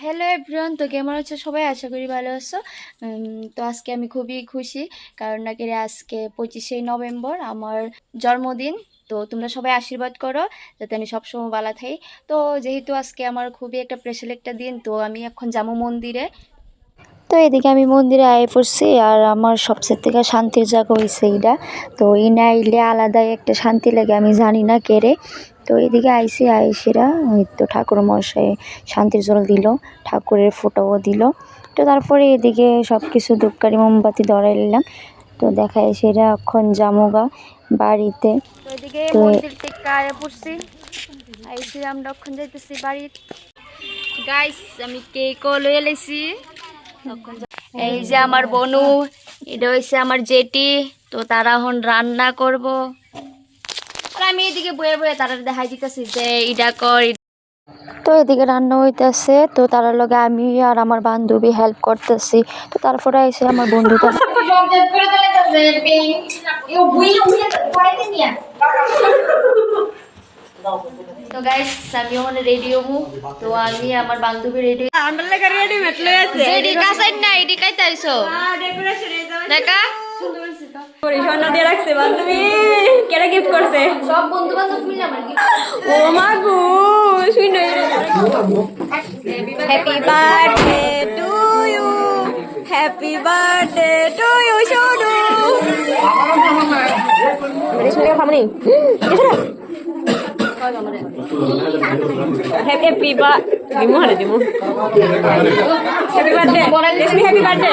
Hello everyone তো কেমন আছো সবাই? আশা করি ভালো আছো। তো আজকে আমি খুবই খুশি, কারণ নাকি আজকে পঁচিশে নভেম্বর আমার জন্মদিন। তো তোমরা সবাই আশীর্বাদ করো, যাতে আমি সবসময় বালা থাই তো যেহেতু আজকে আমার খুবই একটা প্রেশাল একটা দিন, তো আমি এখন যাব মন্দিরে। তো এদিকে আমি মন্দিরে আয়ে পড়ছি আর আমার সবচেয়ে থেকে শান্তির জায়গা হয়েছে এইটা তো এই না আইলে আলাদাই একটা শান্তি লাগে আমি জানি না কেড়ে। তো এদিকে আইসি আইসিরা ওই তো ঠাকুর মশাই শান্তির জল দিল ঠাকুরের ফোটোও দিল। তো তারপরে এদিকে সব কিছু ধূপকারি মোমবাতি ধরাই নিলাম। তো দেখা সেরা এখন জামুগা বাড়িতে। তো মন্দির থেকে আয়ে পড়ছি। আইসি আমরা এখন যাইতেছি বাড়ি গাইস আমি কেকও লয়ে লাইছি এই যে আমার বনু এটা হয়েছে আমার জেটি তো তারা এখন রান্না করব। আর আমি এদিকে বয়ে বয়ে তারা দেখাই দিতেছি যে এটা কর তো এদিকে রান্না হইতেছে তো তার লগে আমি আর আমার বান্ধবী হেল্প করতেছি। তো তারপরে এসে আমার বন্ধু তারা তো গাইস আমি ওখানে রেডি হব। তো আমি আমার বান্ধবী রেডি আমরা লেখা রেডিমেড লই আছে এডি কাসাই না এডি কাইতে আইছো দেখা? পরিচ্ছন্ন দিয়ে রাখছে বান্ধবী। কেরা গিফট করছে? সব বন্ধু বান্ধব মিলে আমার ও মা গো শুন happy birthday to you happy birthday to you খামনি happy বা দিমু হারে দিমু happy birthday Reshmi happy birthday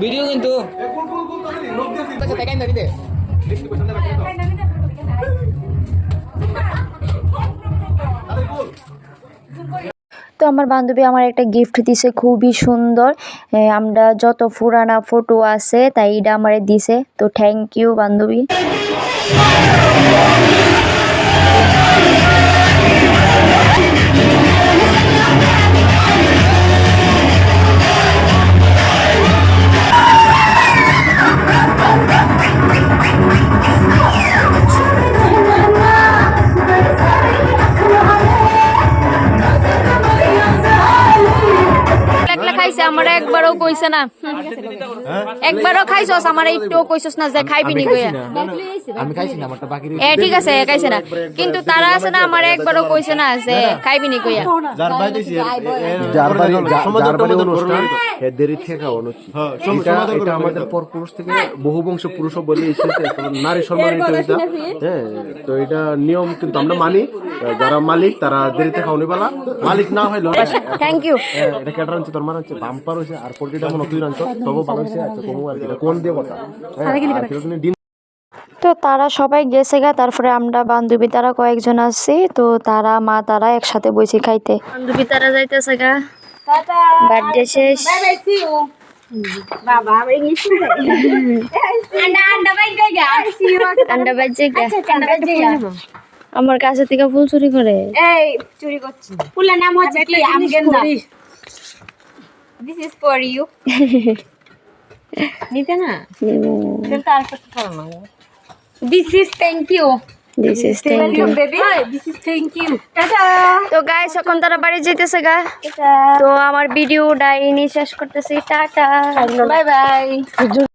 video কিন্তু তো আমার বান্ধবী আমার একটা গিফট দিছে, খুবই সুন্দর। আমরা যত পুরানা ফটো আছে, তাই এটা আমার দিছে। তো থ্যাংক ইউ বান্ধবী। আমার একবারও কইছে না। একবারও খাইছস? আমার একটুও কইছস না যে খাইবি নি। কইয়া আমি খাইছি না আমারটা বাকি এ ঠিক আছে খাইছে না। কিন্তু তারা আছে না আমার একবারও কইছে না যে খাইবি নি। কইয়া যার বাড়ি দিছি যার বাড়ি অনুষ্ঠান। এর দেরি থেকে হ্যাঁ, এটা সমাজের এটা আমাদের। পরপুরুষ থেকে বহু বংশ পুরুষ বলে এসেছে নারী সম্মান এটা এটা। হ্যাঁ তো এটা নিয়ম কিন্তু আমরা মানি। যারা মালিক তারা দেরিতে খাওয়ানি বেলা মালিক না হইল থ্যাংক ইউ এটা কেটার আনছে তোর মার বাম্পার হয়েছে আর পোল্ট্রিটা মনে তুই আনছো তবু ভালো হয়েছে আচ্ছা কমু আর কি কোন দিয়ে কথা? হ্যাঁ তো তারা সবাই গেছে গা তারপরে আমরা বান্ধবী তারা কয়েকজন আসছি তো তারা মা তারা একসাথে বসে খাইতে। বান্ধবী তারা যাইতেছে গা। বার্থডে শেষ। বাবা আমরা কাছে থেকে ফুল চুরি করে। এই চুরি করছি। ফুলের নাম হচ্ছে কি? দিস ইজ ফর ইউ নিতে না কিন্তু আর কিছু করো না this is thank you this is thank you baby this is thank you tata তো গাইস এখন তারা বাড়ি যেতেছে গা। তো আমার ভিডিওটা ইনি শেষ করতেছি। Tata bye bye